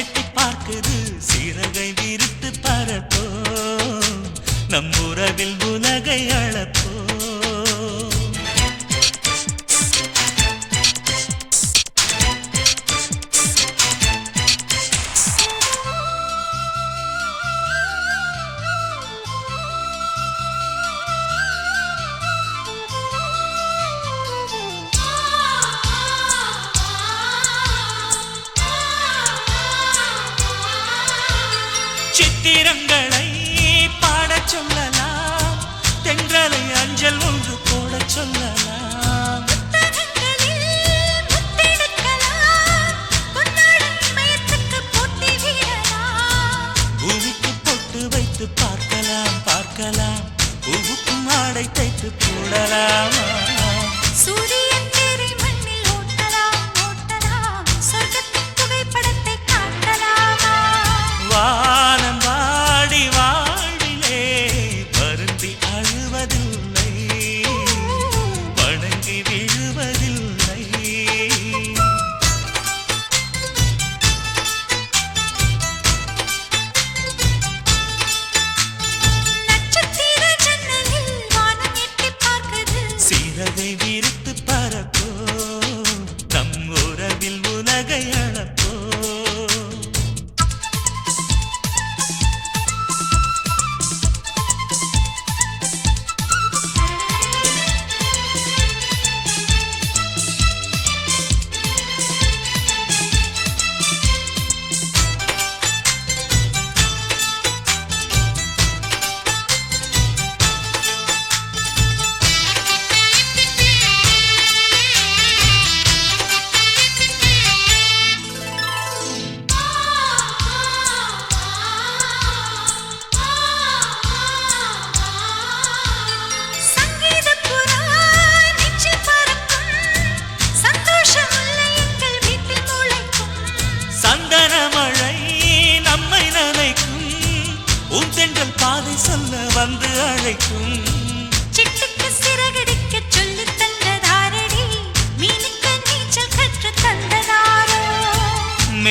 எட்டி பார்க்குது. சிறகை விரித்து பரப்போ நம்ம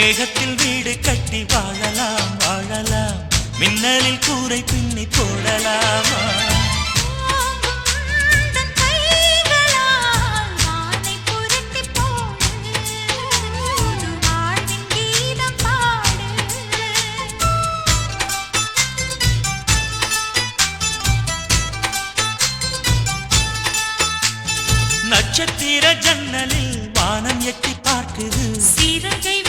மேகத்தில் வீடு கட்டி வாழலாம் வாழலாம். மின்னலில் கூரை பின்னி போடலாமா. நட்சத்திர ஜன்னலில் வானம் எட்டி பார்க்குது. சீரகை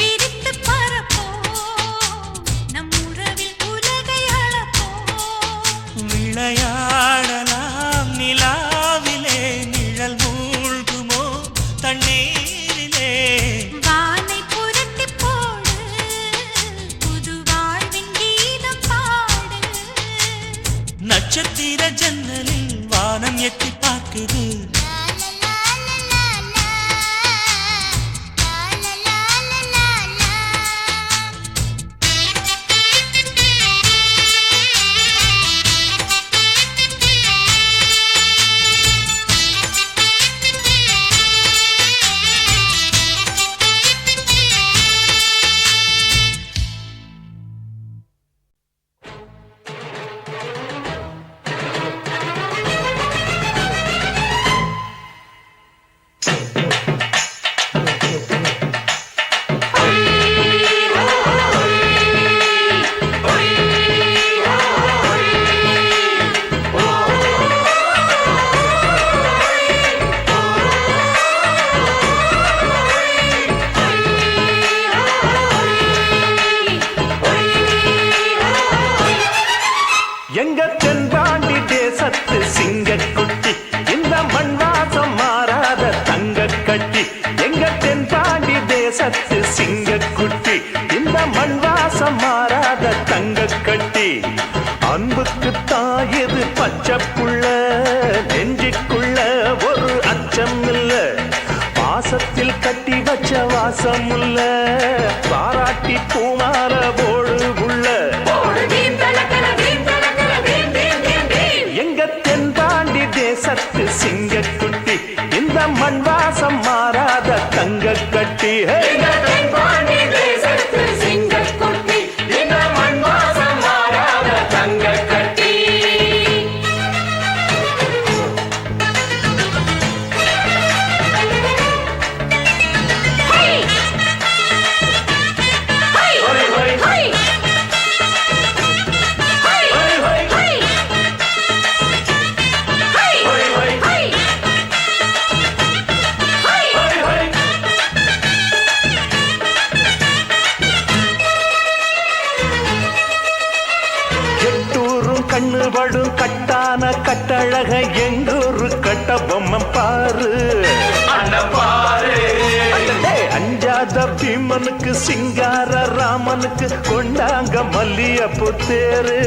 நட்சத்திர ஜன்னலில் வானம் எட்டி பார்க்குது. சமுல்ல கட்டுபடும் கட்டான கட்டழக எங்கூரு கட்ட பொம்மம் பாரு. அஞ்சாத பீமனுக்கு சிங்கார ராமனுக்கு கொண்டாங்க மல்லியப்பு தேரு.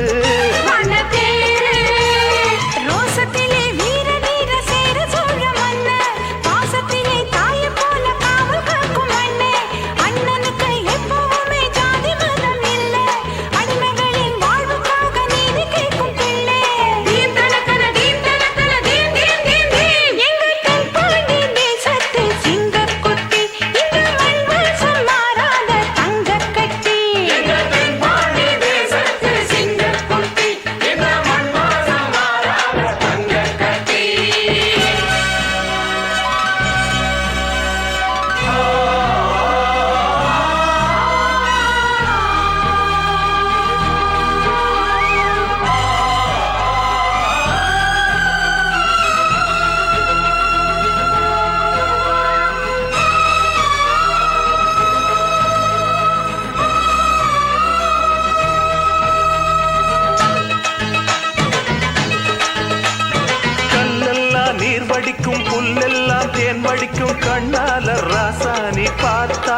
வடிக்கும் புல்லெல்லாம் தேன் வடிக்கும் கண்ணால ராசானி பார்த்தா.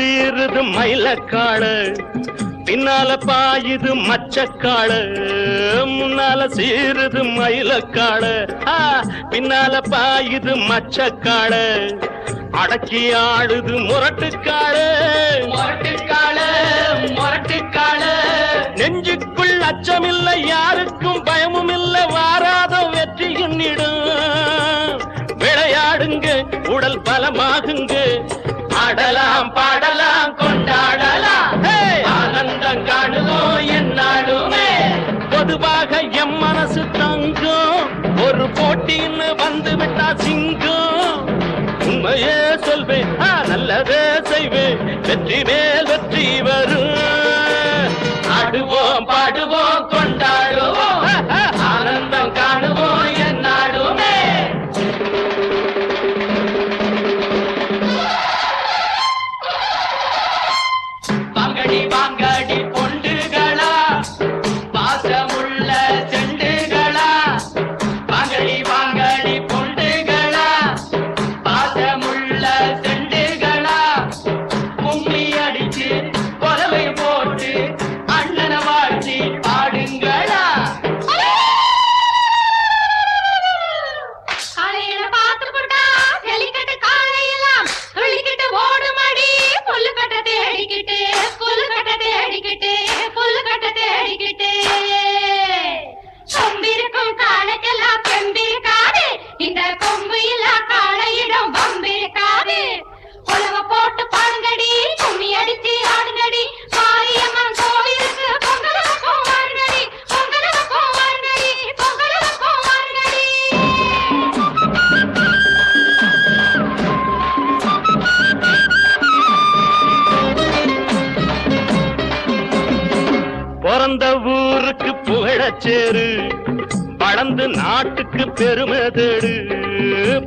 சீருது மயிலக்காடு பின்னால பாயுது மச்சக்காடு முன்னால சீருது மயிலக்காடு ஆ, பின்னால பாயுது மச்சக்காடு அடக்கி ஆடுது முரட்டுக்காடு முரட்டுக்காடு முரட்டுக்காடு நெஞ்சுக்குள் அச்சமில்லை யாருக்கும் பயமும் இல்லை வாராத வெற்றி என்னிடும் விளையாடுங்க உடல் பலமாகுங்க ஆடலாம் பாடலாம் என் மனசு தங்கம். ஒரு போட்டின்னு வந்து விட்டா சிங்கம். உண்மையே சொல்வேன் நல்லதே செய்வேன். வெற்றி மேல் வெற்றி வரும். ஆடுவோம் பாடுவோம் கொண்டாடுவோம். சேரு. வளர்ந்து நாட்டுக்கு பெருமை தேடு.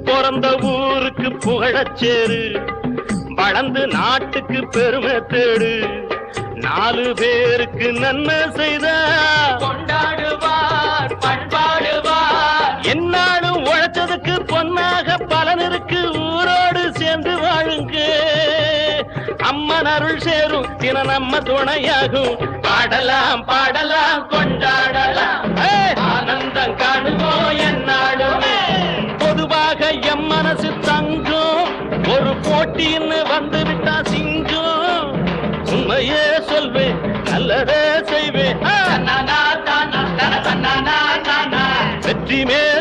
பிறந்த ஊருக்கு புகழச்சேரு வளர்ந்து நாட்டுக்கு பெருமை தேடு. நாலு பேருக்கு நன்மை செய்தா தின நம்ம துணையாகும். பாடலாம் பாடலாம் கொண்டாடலாம்! ஆனந்தம் காணுவோம் என்னாடுமே பொதுவாக எம் மனசு தங்கும். ஒரு போட்டின்னு வந்து விட்டா சிங்கம். உண்மையே சொல்வேன் நல்லதே செய்வேன். வெற்றி மேல்